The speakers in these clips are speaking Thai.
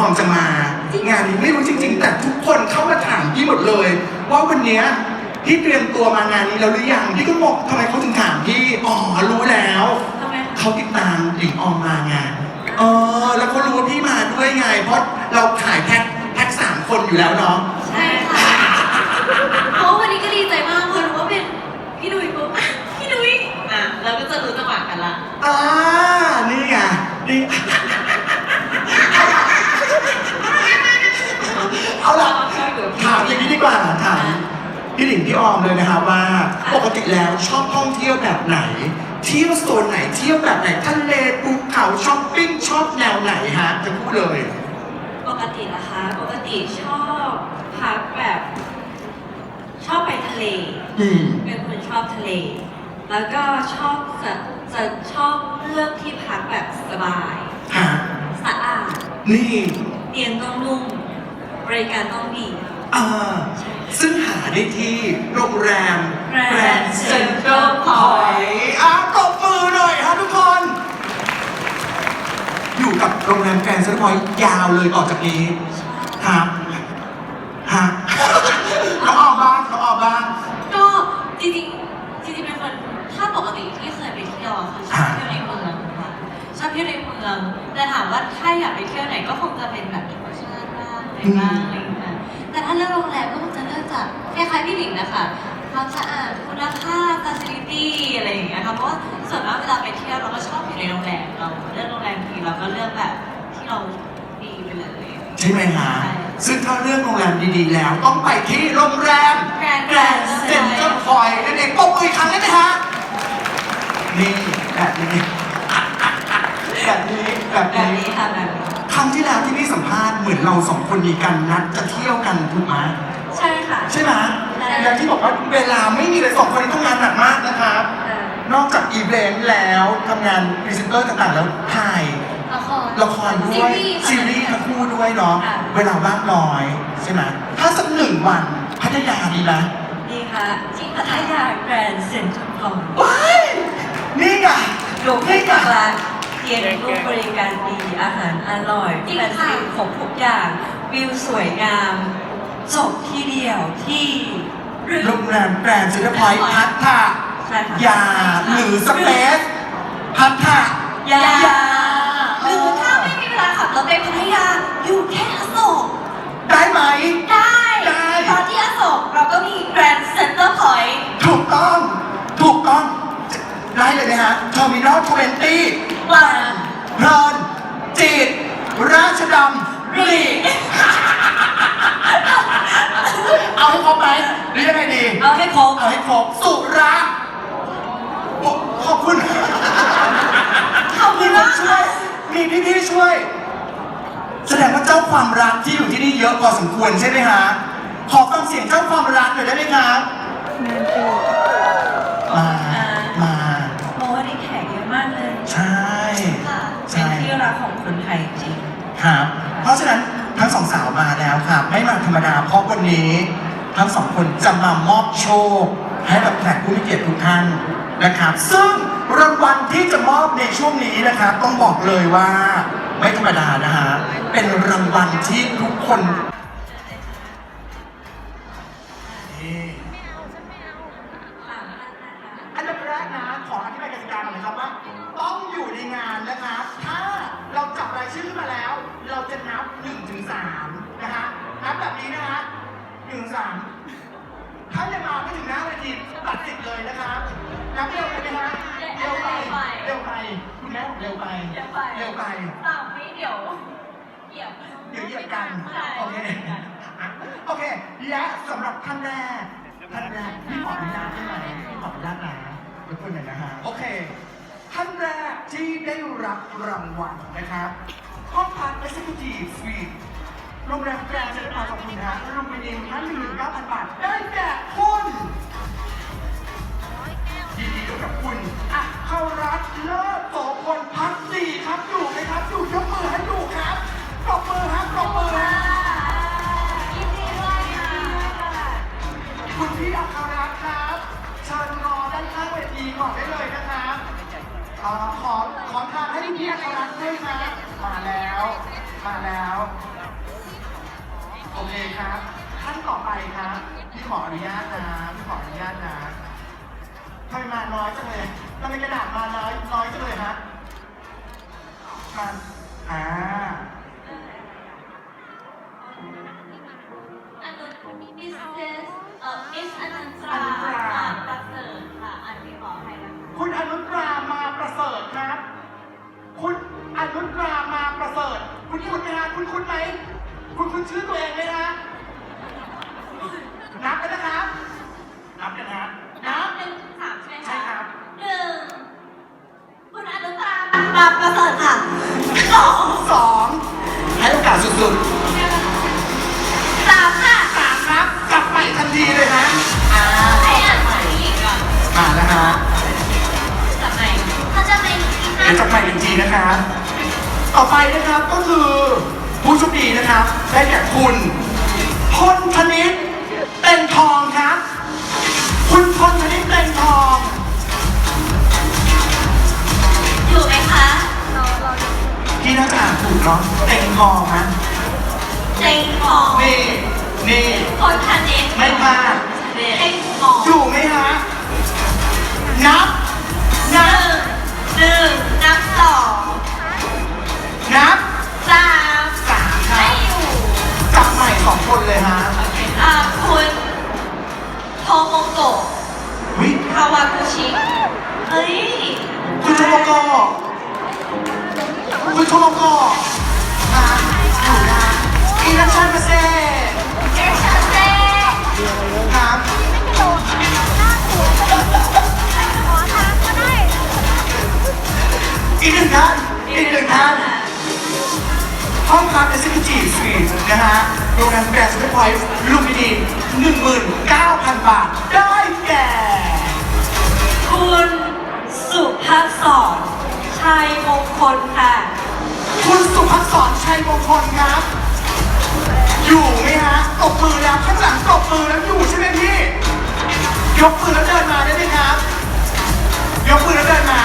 กับน้องออมจะมา งานนี้ไม่รู้จริง ๆ แต่ทุกคนเข้ามาถามพี่หมดเลย ว่าวันเนี้ยพี่เตรียมตัวมางานนี้แล้วหรือยังพี่ก็งงทำไมเขาถึงถามพี่อ๋อรู้แล้วทำไมเขาติดตามหลิงออมมางานเออแล้วเขารู้ว่าพี่มาด้วยไงเพราะเราขายแพ็คแพ็คสามคนอยู่แล้วเนาะใช่ค่ะเพราะวันนี้ก็ดีใจมากเพราะรู้ว่าเป็นพี่ดุยปุ๊บอะพี่ดุยอะเราก็จะรู้จังหวะกันละ อ่านี่ไงนี่ เอาล่ะถามอย่างนี้ดีกว่าถามพี่หลิงพี่ออมเลยนะครับว่า ปกติแล้วชอบท่องเที่ยวแบบไหน เที่ยวโซนไหนเที่ยวแบบไหนทะเลภูเขาช้อปปิ้งชอบแนวไหนฮะจะพูดเลย ปกตินะคะ ปกติชอบพักแบบ ชอบไปทะเลอืมเป็นคนชอบทะเล แล้วก็ชอบจะจะชอบเลือกที่พักแบบสบาย ฮะสะอาดนี่ เตียงต้องนุ่ม บริการต้องดีอ่าซึ่งหาได้ที่โรงแรม Grand Central Point อะตบมือหน่อยครับทุกคน อยู่กับโรงแรมแกรนด์เซ็นทรัลพอยต์ยาวเลยต่อจากนี้ครับ อะไรบ้างอะไรอย่างเงี้ยแต่ถ้าเลือกโรงแรมก็คงจะเลือกจากคล้ายๆพี่หลิงนะคะความสะอาดคุณภาพ facility อะไรอย่างเงี้ยค่ะเพราะว่าส่วนมากเวลาไปเที่ยวเราก็ชอบอยู่ในโรงแรมเราเลือกโรงแรมทีเราก็เลือกแบบที่เราดีไปเลย ใช่ไหมฮะใช่ซึ่งถ้าเรื่องโรงแรมดีๆแล้ว ต้องไปที่โรงแรม Grand แกรนด์เซ็นทรัลพอยต์นั่นเองปรบมืออีกครั้งได้ไหมฮะนี่แบบนี้แบบนี้แบบแบบนี้นี้ค่ะแบบนี้ค รั้งที่แล้วที่พี่สัมภาษณ์เหมือนเราสองคนมีกันนัดจะเที่ยวกันถูกไหมใช่ค่ะ ใช่ไหมใช่แล้วที่บอกว่าเวลาไม่มีเลยสองคนนี้ทำงานหนักมากนะครับ เอ่อนอกจากอีเวนต์แล้วทำงานพรีเซนเตอร์ต่างๆ แล้วถ่ายละคร ละครด้วยซีซีรีรีส์ส์ทั้งคู่ด้วยเนาะค่ะ เวลาว่างน้อยใช่ไหมถ้าสักหนึ่งวันพัทยาดีไหมดีค่ะที่พัทยาแกรนด์เซ็นทรัลพอยต์ว้ายนี่ไงโรงพยาบาล เตียนุ่มบริการดีอาหารอร่อยที่แฟนซีครบทุกอย่างวิวสวยงามจบที่เดียวที่โรงแรมแกรนด์เซ็นทรัลพอยต์พัทใช่ค่ะยาหรือสเปซพัทยายาหรือถ้าไม่มีเวลาขับรถไปพัทยาอยู่แค่อโศกได้ไหม ได้ได้ตอนที่อโศกเราก็มีแกรนด์เซ็นเตอร์พอยต์ถูกต้อง ถูกต้อง ได้เลยนะฮะเทอร์มินอลทเวนตี้วันเพลินจิตราชดำรีเอาให้ครบไหมหรือยังไงดี เอาให้ครบเอาให้ครบสุระโอ้ขอบคุณ ขอบคุณมากช่วย มีพี่ๆช่วย แสดงว่าเจ้าความรักที่อยู่ที่นี่เยอะพอสมควรใช่ไหมฮะ ขอฟังเสียงเจ้าความรักหน่อยได้ไหมครับมา ครับเพราะฉะนั้นทั้งสองสาวมาแล้วครับไม่มาธรรมดาเพราะวันนี้ ทั้งสองคนจะมามอบโชค ให้กับแขกผู้มีเกียรติทุกท่านนะครับ ซึ่งรางวัลที่จะมอบในช่วงนี้นะครับต้องบอกเลยว่าไม่ธรรมดานะฮะเป็นรางวัลที่ทุกคน เร็วไป เร็วไปเร็วไปสามวิเดี๋ยวเหยียบเดี๋ยวเหยียบกัน ใช่โอเค โอเค และสำหรับท่านแรกท่านแรกพี่ขออนุญาตได้ไหมพี่ขออนุญาตนะทุกคนหน่อยนะฮะ โอเค ท่านแรกที่ได้รับรางวัลนะครับห้องพัก Executive Suite โรงแรมแกรนด์เซ็นทรัลขอบคุณนะฮะรวมเป็นเองท่านหนึ่งหมื่นเก้าพันบาท ได้แก่คุณยินดีด้วย กับคุณอะเขารัฐเลิศโสพลพักดีครับอยู่ไหมครับอยู่ เสริฐคุณคุณไหมฮะคุณคุณไหมคุณคุณชื่อตัวเองไหมฮะนับกันนะครับนับกันนะนันับบหนึ่งถึงสามใช่ไหมคะใช่ครับ หนึ่งคุณอนุตรามาประเสริฐค่ะสองสองให้โอกาสสุดสามค่ะๆสามครับ กลับไปทันทีเลยฮะอ่าให้อ่านชื่ออีกก่อนมาแล้วฮะจับไหนเขาจะเป็นที่เดี๋ยวจับใหม่อีกทีนะครับ ต่อไปนะครับก็คือผู้โชคดีนะครับได้แก่คุณพลธนิตเต็งทองครับ คุณพลธนิตเต็งทองอยู่ไหมคะพี่น่าจะอ่านถูกเนาะเต็งทองฮะเต็งทองนี่นี่คนทันเองไม่พลาดเต็งทองอยู่ไหมฮะนับหนับนึ่งหนึ่ง สองคนเลยฮะอ่าคุณโทโมโกะวิคาวากุชิเฮ้ยคุณโชโมโกะคุณโชโมโกะฮะอยู่นะอินัชชันมาเซ่เอชาเซ่ครับอีกหนึ่งท่านอีกหนึ่งท่าน ห้องพักในซิตี้จีสวีทนะฮะโรงแรมแกรนด์สเปซพอยต์ลูมินี19,000 บาท ได้แก่ คุณสุภาพสอนชัยมงคลค่ะ คุณสุภัสสรชัยมงคลครับ อยู่ไหมฮะตบมือแล้วข้างหลังตบมือแล้วอยู่ใช่ไหมพี่ ยกมือแล้วเดินมาได้ไหมครับ ยกมือแล้วเดินมา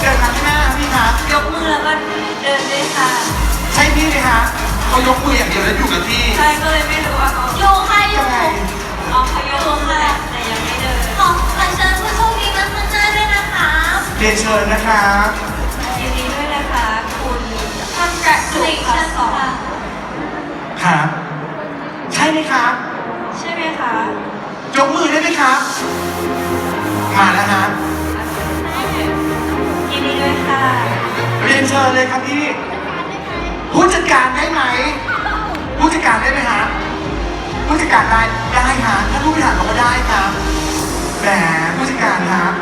เดินมาข้างหน้าพี่ครับ ยกมือแล้วก็เดินเลยค่ะ ใช่พี่ไหมฮะเขายกมืออย่างเดียวแล้วอยู่กับที่ ใช่ก็เลยไม่รู้ว่าเขาโยค่ะโยอ๋อเขาโยค่ะแต่ยังไม่เดินขอขอเชิญผู้โชคดีมาข้างหน้าด้วยนะคะเรียนเชิญนะครับยินดีด้วยนะคะคุณทำกระสุนพัสอนครับใช่ไหมครับใช่ไหมคะยกมือได้ไหมครับมาแล้วฮะยินดีด้วยค่ะเรียนเชิญเลยครับพี่ ผู้จัดการได้ไหมผู้จัดการได้ไหมฮะผู้จัดการได้ได้ฮะถ้าผู้บริหารบอกว่าได้ครับแหมผู้จัดการครับ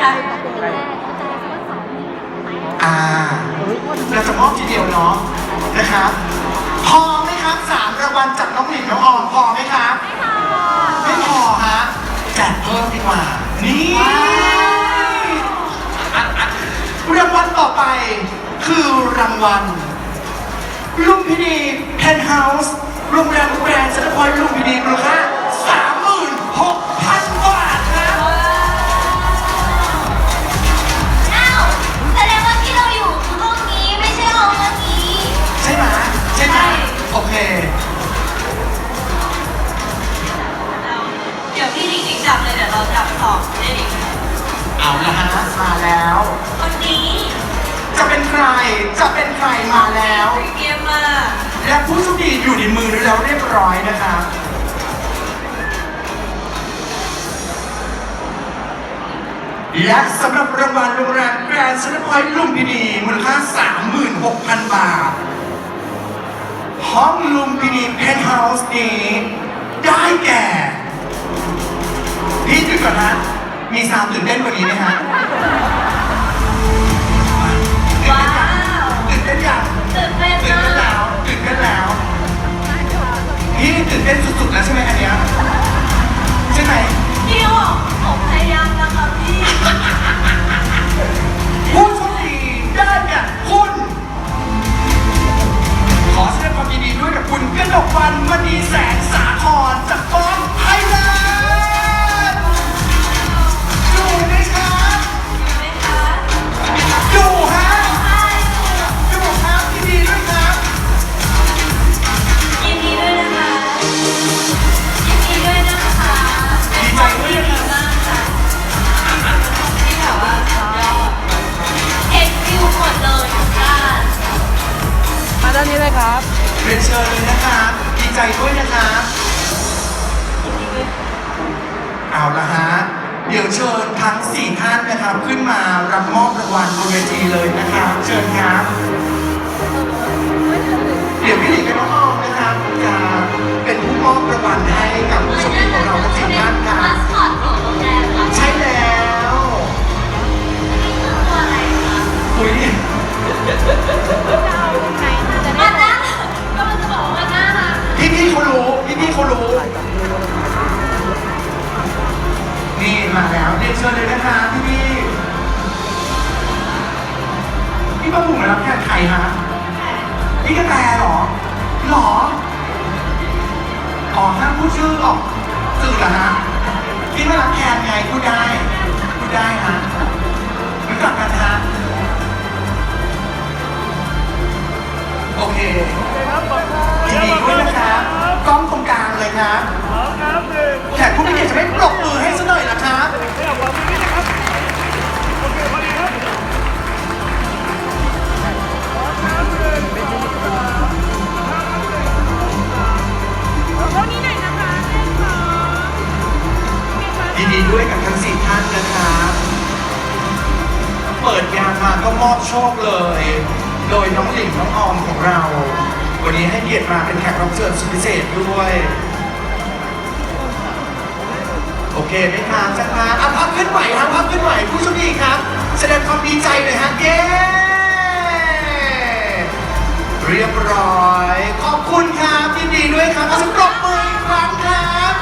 ค่ะอ่าเราจะมอบทีเดียวเนาะนะครับพอไหมครับสามรางวัลจากน้องหลินน้องออมพอไหมครับไม่พอฮะจัดเพิ่มดีกว่า นี่รางวัลต่อไป คือรางวัลลุมพินีเพนท์เฮาส์โรงแรมแกรนด์เซ็นทรัลพอยต์ลุมพินีมูลค่าสามหมื่นหกพันบาทครับ อ้าวแสดงว่าที่เราอยู่คือห้องนี้ไม่ใช่ห้องเมื่อกี้ ใช่ไหมใช่ไหมใช่ โอเค เดี๋ยวพี่หลิงหลิงจับเลยเดี๋ยวเราจับสองได้หลิงเอาละฮะมาแล้วคนนี้จะเป็น ใครจะเป็นใครมาแล้ว เกมมากและผู้โชคดีอยู่ในมือแล้วเรียบร้อยนะครับและสำหรับรางวัลโรงแรมแกรนด์เซ็นทรัลพอยต์ลุมพินีมูลค่า 36,000 บาท ห้องลุมพินีเพนท์เฮาส์นี้ได้แก่ พี่จุดก่อนฮะมีสาวตื่นเต้นกว่านี้ไหมฮะ พี่ตื่นเต้นสุดๆแล้วใช่ไหมอันเนี้ยใช่ไหมพี่โอผมพยายามนะคะพี่ผู้โชคดีได้แก่คุ ใจด้วยนะครับเอาละฮะ เดี๋ยวเชิญทั้งสี่ท่านนะครับขึ้นมารับมอบรางวัลบนเวทีเลยนะครับเชิญครับเดี๋ยวพี่หลิงกับน้องออมนะครับจะเป็นผู้มอบรางวัลให้กับผู้โชมดีของเราทั้งสี่ท่านครัมาบสคอตของโรงแรมค่ะใช่แล้วตัวอะไรคะคุย พี่ๆเขารู้พี่พี่ๆเขารู้ นี่มาแล้วเรียนเชิญเลยนะคะพี่พี่พี่ป้าบุ๋มมารับแทนใครฮะพี่กระแตเหรอหรออ๋อห้ามพูดชื่อออกสื่อเหรอฮะพี่ไม่รับแทนไงพูดได้พูดได้ฮะรู้จักกันฮะโอเคครับขอบคุณยินดีด้วยนะครับ กล้องตรงกลางเลยครับพร้อมครับหนึ่งแขกผู้มีเกียรติจะไม่ปรบมือให้ซะหน่อยนะครับ มาเป็นแขกรับเชิญสุดพิเศษด้วย โอเคไหมครับจังมาอะพักขึ้นไหวครับพักขึ้นไหวผู้โชคดีครับ แสดงความดีใจหน่อยฮะเย้เรียบร้อย ขอบคุณครับยินดีด้วยครับขอเสียงปรบมืออีกครั้งครับ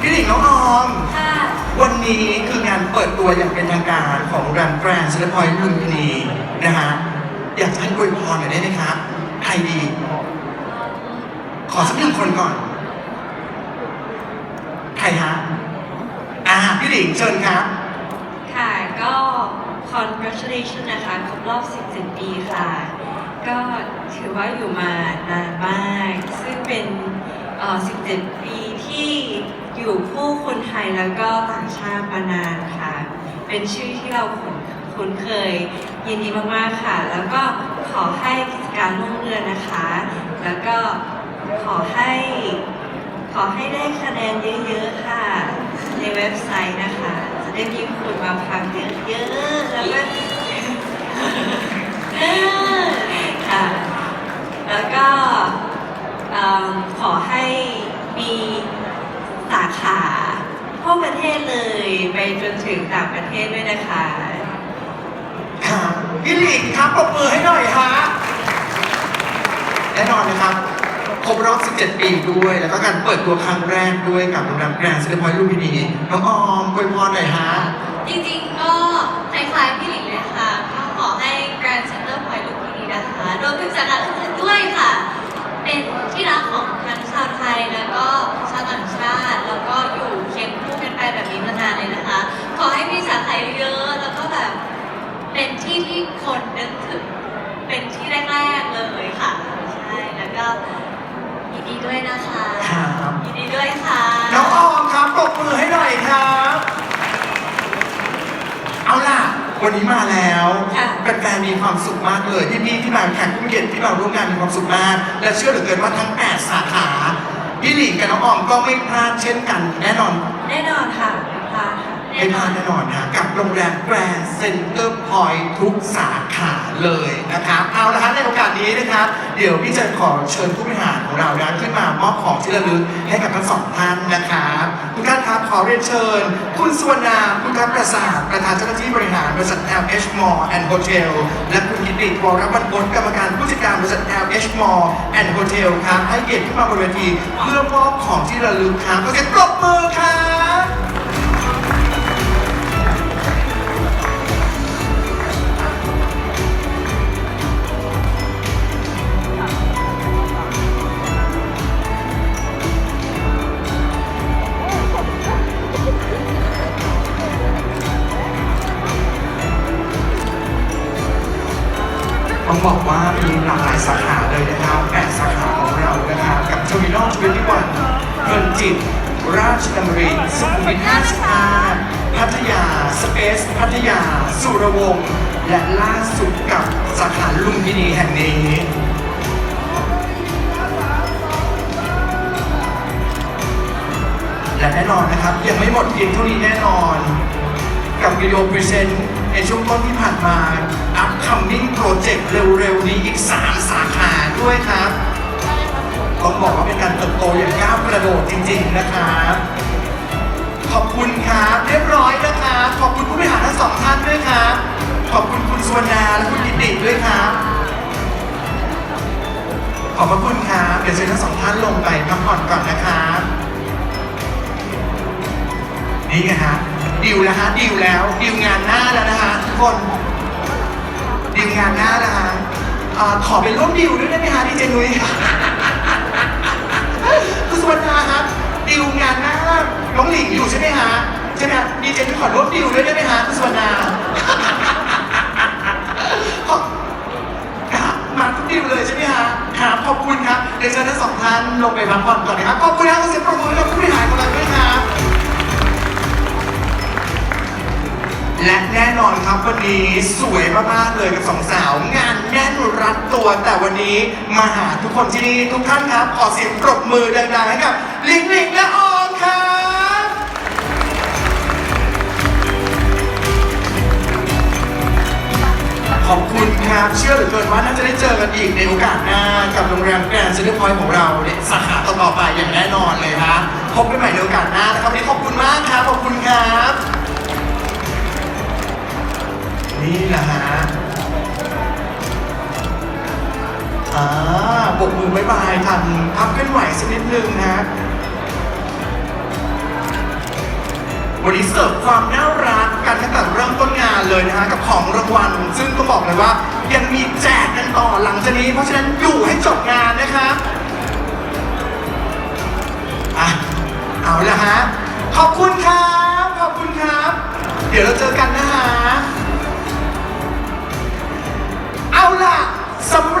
พี่หลิงน้องออม ค่ะวันนี้คืองานเปิดตัวอย่างเป็นทางการของโรงแรมแกรนด์เซนต์พอยต์ลุมพินีนะฮะ อยากจะให้อวยพรหน่อยได้ไหมครับใครดี ขอสักหนึ่งคนก่อน ใครฮะอ่าพี่หลิงเชิญครับ ค่ะก็ congratulation นะคะครบรอบ 17 ปีค่ะ ก็ถือว่าอยู่มานานมาก ซึ่งเป็นเอ่อ17 ปีที่อยู่คู่คนไทยแล้วก็ต่างชาติมานานค่ะ เป็นชื่อที่เราคุ้น คุ้นเคย ยินดีมากๆค่ะ แล้วก็ขอให้กิจการรุ่งเรืองนะคะ แล้วก็ขอให้ ขอให้ได้คะแนนเยอะๆค่ะ ในเว็บไซต์นะคะ จะได้มีคนมาฟังเยอะๆแล้วก็ค่ะแล้วก็ขอให้มีสาขาทั่วประเทศเลยไปจนถึงต่างประเทศด้วยนะคะ พี่หลิงครับปรบมือให้หน่อยฮะแน่นอนนะครับครบรอบ 17 ปีด้วย แล้วก็การเปิดตัวครั้งแรกด้วยกับโรงแรมแกรนด์เซนต์พอยลุมพินีน้องออมอวยพรหน่อยฮะ จริงๆ ก็คล้ายๆพี่หลิงเลยค่ะ ก็ขอให้ Grand Center Point ลุมพินีนะคะรวมถึงสาขาอื่นๆด้วยค่ะ เป็นที่รักของทั้งชาวไทยแล้วก็ชาวต่างชาติแล้วก็ วันนี้มาแล้วค่ะ แฟนๆมีความสุขมากเลยพี่พี่ๆที่มาแขกผู้มีเกียรติที่มาร่วมงานมีความสุขมาก และเชื่อเหลือเกินว่าทั้ง 8 สาขาพี่หลิงกับน้องออมก็ไม่พลาดเช่นกัน แน่นอนแน่นอนค่ะไม่พลาดค่ะไม่พลาดแน่นอนนะกับโรงแรมแกรนด์ เซ็นเตอร์พอยท์ทุกสาขาเลยนะครับเอาละครับในโอกาสนี้นะครับเดี๋ยวพี่จะขอเชิญผู้บริหารของเรานะขึ้นมามอบของที่ระลึกให้กับทั้งสองท่านนะครับทุกท่านครับขอเรียนเชิญ คุณสุวรรณาคุณทัพประสาทประธานเจ้าหน้าที่บริหารบริษัท LH Mall and Hotel และคุณกิติวรบรรพตกรรมการผู้จัดการบริษัท LH Mall and Hotel ครับให้เกียรติขึ้นมาบนเวทีเพื่อมอบของที่ระลึกครับก็จะปรบมือครับ และแน่นอนนะครับ ยังไม่หมดเพียงเท่านี้แน่นอน กับวิดีโอพรีเซนต์ในช่วงต้นที่ผ่านมา upcoming project เร็วๆ นี้อีก 3 สาขาด้วยครับต้องบอกว่าเป็นการเติบโตอย่างก้าวกระโดดจริงๆนะครับขอบคุณครับ เรียบร้อยนะครับขอบคุณผู้บริหารทั้งสองท่านด้วยครับ ขอบคุณคุณสวรรณาและคุณกิติด้วยครับขอบพระคุณครับเดี๋ยวเชิญทั้งสองท่านลงไปพักผ่อนก่อนนะครับ นี่ไงฮะดิวแล้วฮะดิวแล้วดิวงานหน้าแล้วนะฮะทุกคนดิวงานหน้านะฮะอขอเป็นร่วมดิวด้วยได้ไหมฮะดีเจนุ้ยคุณสุวรรณาครับดิวงานหน้าน้องหลิงอยู่ใช่ไหมฮะใช่ไหมดีเจนุ้ยขอร่วมดิวด้วยได้ไหมฮะคุณสุวรรณาขอครับมาทุกดิวเลยใช่ไหมฮะครับขอบคุณครับเดี๋ยวเชิญทั้งสองท่านลงไปพักผ่อนก่อนนะครับขอบคุณครับขอเสียงปรบมือให้กับผู้บริหารของเราด้วยครับ และแน่นอนครับวันนี้สวยมากๆเลยกับสองสาว งานแน่นรัดตัวแต่วันนี้มาหาทุกคนที่นี่ทุกท่านครับขอเสียงปรบมือดังๆให้กับลิงลิงและออมครับขอบคุณครับเชื่อเหลือเกินว่าน่าจะได้เจอกันอีกในโอกาสหน้ากับโรงแรมแกรนด์เซ็นทรัลพอยต์ของเราในสาขาต่อๆไปอย่างแน่นอนเลยฮะพบกันใหม่ในโอกาสหน้านะครับวันนี้ขอบคุณมากครับขอบคุณครับ นี่นะฮะอ่าบกมือบายบายทำอับขึ้นไหวสักนิดนึงนะวันนี้เสิร์ฟความน่ารักกันตั้งแต่เริ่มต้นงานเลยนะฮะกับของรางวัล ซึ่งก็บอกเลยว่า ยังมีแจกกันต่อหลังจากนี้ เพราะฉะนั้นอยู่ให้จบงานนะครับอะเอาละฮะ ขอบคุณครับ ขอบคุณครับ เดี๋ยวเราเจอกัน some